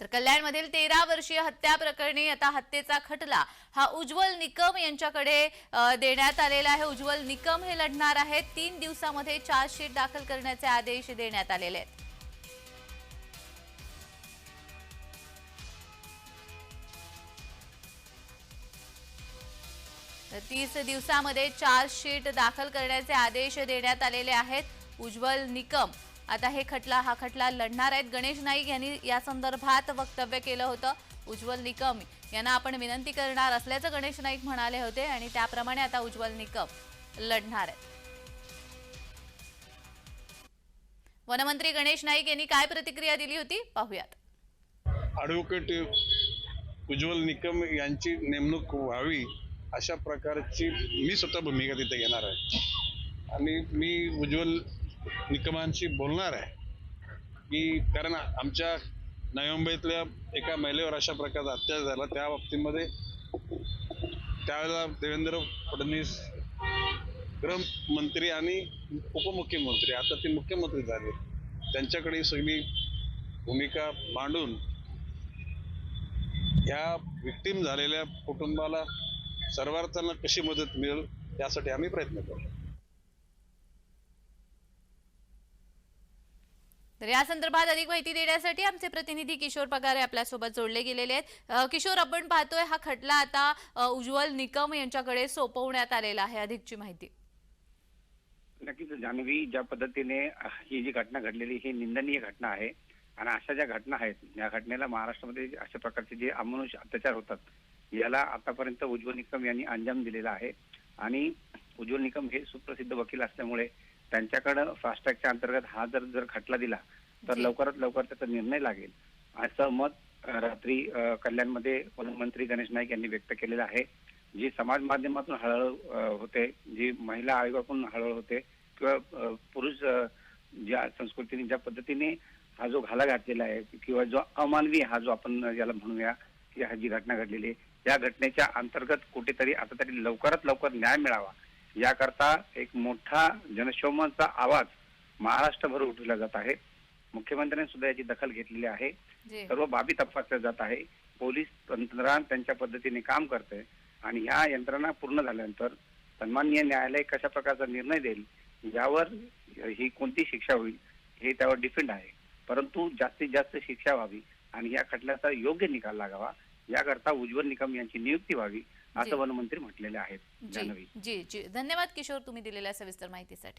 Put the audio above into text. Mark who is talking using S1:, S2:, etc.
S1: तर कल्याणमधील तेरा वर्षीय हत्या प्रकरणी आता हत्येचा खटला हा उज्ज्वल निकम यांच्याकडे देण्यात आलेला आहे. उज्ज्वल निकम हे लढणार आहेत. तीन दिवसामध्ये चार्जशीट दाखल करण्याचे आदेश देण्यात आलेले आहेत. तीस दिवसामध्ये चार्जशीट दाखल करण्याचे आदेश देण्यात आलेले आहेत. उज्ज्वल निकम आता हे खटला हा खटला लढणार आहेत. गणेश नाईक यांनी या संदर्भात वक्तव्य केलं होतं. उज्ज्वल निकम यांना आपण विनंती करणार असल्याचं गणेश नाईक म्हणाले होते आणि त्याप्रमाणे आता उज्ज्वल निकम लढणार आहेत. वनमंत्री गणेश नाईक यांनी काय प्रतिक्रिया दिली होती? पाहूयात.
S2: ॲडव्होकेट उज्ज्वल निकम यांची नेमणूक व्हावी अशा प्रकारची मी स्वतः भूमिका तिथे घेणार आहे. आणि मी उज्ज्वल निकमांशी बोलणार आहे. की कारण आमच्या नवी मुंबईतल्या एका महिलेवर अशा प्रकारचा अत्याचार झाला. त्या बाबतीमध्ये त्यावेळेला देवेंद्र फडणवीस गृहमंत्री आणि उपमुख्यमंत्री आता ते मुख्यमंत्री झाले. त्यांच्याकडे सगळी भूमिका मांडून ह्या विक्टीम झालेल्या कुटुंबाला सर्वार्थांना कशी मदत मिळेल यासाठी आम्ही प्रयत्न करू
S1: तर या संदर्भात अधिक माहिती देण्यासाठी आमचे प्रतिनिधी किशोर पगारे आपल्यासोबत जोडले गेलेले आहेत. किशोर आपण पाहतोय हा खटला आता उज्ज्वल निकम यांच्याकडे सोपवण्यात आलेला आहे अधिकची माहिती.
S3: नक्कीच जान्हवी ज्या पद्धतीने ही जी घटना घडलेली ही निंदनीय घटना आहे. आणि अशा ज्या घटना आहेत या घटनेला महाराष्ट्रामध्ये अशा प्रकारचे जे अमानुष अत्याचार होतात याला आतापर्यंत उज्ज्वल निकम यांनी अंजाम दिलेला आहे. आणि उज्ज्वल निकम हे सुप्रसिद्ध वकील असल्यामुळे त्यांच्याकडं फास्ट ट्रॅकच्या अंतर्गत हा जर जर खटला दिला तर. लवकरात लवकर त्याचा निर्णय लागेल असं मत रात्री कल्याणमध्ये वनमंत्री गणेश नाईक यांनी व्यक्त केलेलं आहे जी समाज माध्यमातून हळहळ होते जी महिला आयोगाकडून हळहळ होते किंवा पुरुष ज्या संस्कृतीने ज्या पद्धतीने हा जो घाला घातलेला आहे किंवा जो अमानवी हा जो आपण याला म्हणूया की हा जी घटना घडलेली आहे या घटनेच्या अंतर्गत कुठेतरी आता तरी लवकरात लवकर न्याय मिळावा याकरता एक मोठा जनशोमाचा आवाज महाराष्ट्रभर उठवला जात आहे. मुख्यमंत्र्यांनी सुद्धा याची दखल घेतलेली आहे. सर्व बाबी तपासल्या जात आहे. पोलीस यंत्रणा त्यांच्या पद्धतीने काम करते आणि ह्या यंत्रणा पूर्ण झाल्यानंतर सन्माननीय न्यायालय कशा प्रकारचा निर्णय देईल यावर ही कोणती शिक्षा होईल हे त्यावर डिपेंड आहे. परंतु जास्तीत जास्त शिक्षा व्हावी आणि या खटल्याचा योग्य निकाल लागावा याकरता उज्ज्वल निकम यांची नियुक्ती व्हावी. असं वनमंत्री म्हटलेले आहेत
S1: जी जी जी. धन्यवाद किशोर तुम्ही दिलेल्या सविस्तर माहितीसाठी.